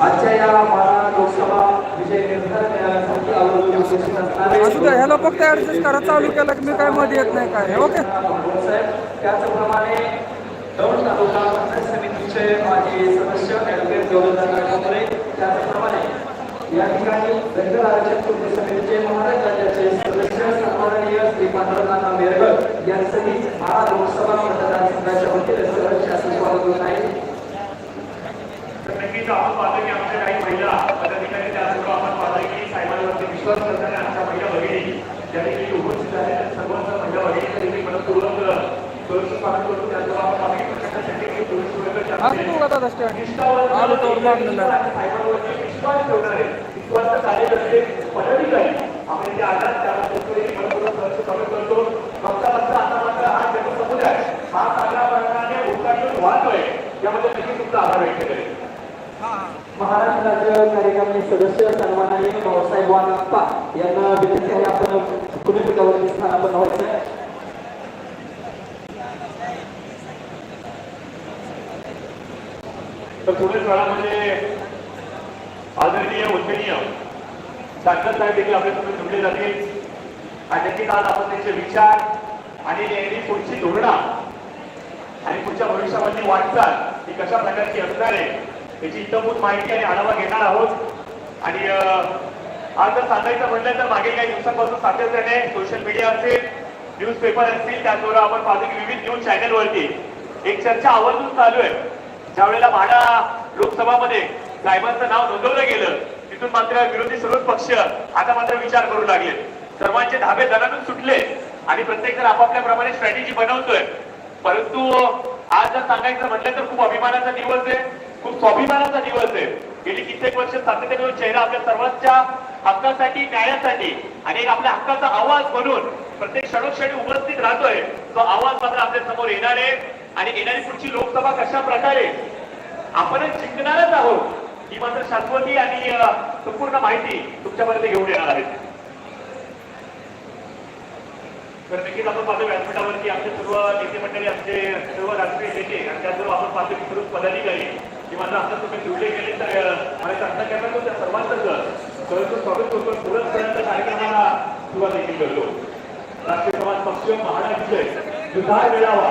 आजच्या या माढा लोकसभा विजय निर्धार करण्यासाठी अवलंबून उपस्थित असणारे असू द्या ह्याला फक्त ऍडजस्ट करा चालू केलं की मी काय मध्ये येत नाही काय ओके? साहेब त्याचप्रमाणे दौंड तालुका पंचायत समितीचे माजी सदस्य ॲडव्होकेट देवदास काकापुरे त्याचप्रमाणे या ठिकाणी धनगर आरक्षण कृती समितीचे महाराष्ट्र राज्याचे सदस्य सन्माननीय श्री पांडुरंगांना मेरगड यांचंही माढा लोकसभा मतदारसंघाच्या वतीने सहर्ष असं स्वागत होत आहे तर नक्कीच आपण पाहतो की आमच्या काही महिला पदाधिकारी त्याचबरोबर आपण पाहतो की साहेबांवरती करणाऱ्या आमच्या महिला भगिनी ज्या उपस्थित महिला मनपूर्वक सुरक्षित करतो त्याचबरोबर आपण आहे विश्वास कार्यकर्ते पदाधिकारी आपण जे आलात त्याबद्दल मनपूर्वक सहर्ष करतो फक्त आता मात्र हा जनसमुदाय हा चांगल्या प्रकारे उत्तर वाहतोय यामध्ये नक्की तुमचा आभार व्यक्त करेल महाराष्ट्र राज्य कार्यकारिणी सदस्य सन्माननीय भाऊसाहेब वानप्पा यांना विनंती आहे आपण कुणी पिकावरती स्थान आपण व्हायचं आहे? तर पुढील काळामध्ये आदरणीय वंदनीय डॉक्टर साहेब देखील आपल्यासोबत जोडले जातील. आणि नक्कीच काल आपण त्यांचे विचार आणि त्यांनी पुढची धोरणा आणि पुढच्या भविष्यामध्ये वाटचाल ही कशा प्रकारची असणार आहे त्याची इतंभूत माहिती आणि आढावा घेणार आहोत. आणि अं, आज जर सांगायचं म्हटलं तर मागील काही दिवसांपासून सातत्याने सोशल मीडिया असेल न्यूज पेपर असतील त्याचबरोबर आपण पाहतो की विविध न्यूज चॅनलवरती एक चर्चा आवर्जून चालू आहे. ज्या वेळेला म्हाडा लोकसभामध्ये साहेबांचं नाव नोंदवलं गेलं तिथून मात्र विरोधी सर्वच पक्ष आता मात्र विचार करू लागले. सर्वांचे धाबे दणानून सुटले आणि प्रत्येक जण आपापल्याप्रमाणे स्ट्रॅटेजी बनवतोय. परंतु आज जर सांगायचं म्हटलं तर खूप अभिमानाचा दिवस आहे. खूप स्वाभिमानाचा दिवस आहे. गेली कित्येक वर्ष सातत्याने चेहरा आपल्या सर्वांच्या हक्कासाठी न्यायासाठी आणि एक आपल्या हक्काचा आवाज म्हणून प्रत्येक क्षणोक्षणी उपस्थित राहतोय तो आवाज मात्र आपल्यासमोर येणार आहे. आणि येणारी पुढची लोकसभा कशा प्रकारे आपणच जिंकणारच आहोत ही मात्र शाश्वती आणि संपूर्ण माहिती तुमच्यापर्यंत घेऊन येणार आहे. तर नक्कीच आपण माझ्या व्यासपीठावरती आमचे सर्व नेते मंडळी आमचे सर्व राष्ट्रीय आणि त्यात जर आपण पाहतो की सर्व पदाधिकारी किंवा जर आता तुम्ही निवडले गेले तर अ, मला चर्चा करण्यात त्या सर्वांचं सहर्ष स्वागत करतो पुरस्पर्यंत कार्यक्रमाला सुरुवात देखील करतो. राष्ट्रीय समाज पक्ष महाराष्ट्र विजय दुधार मिळावा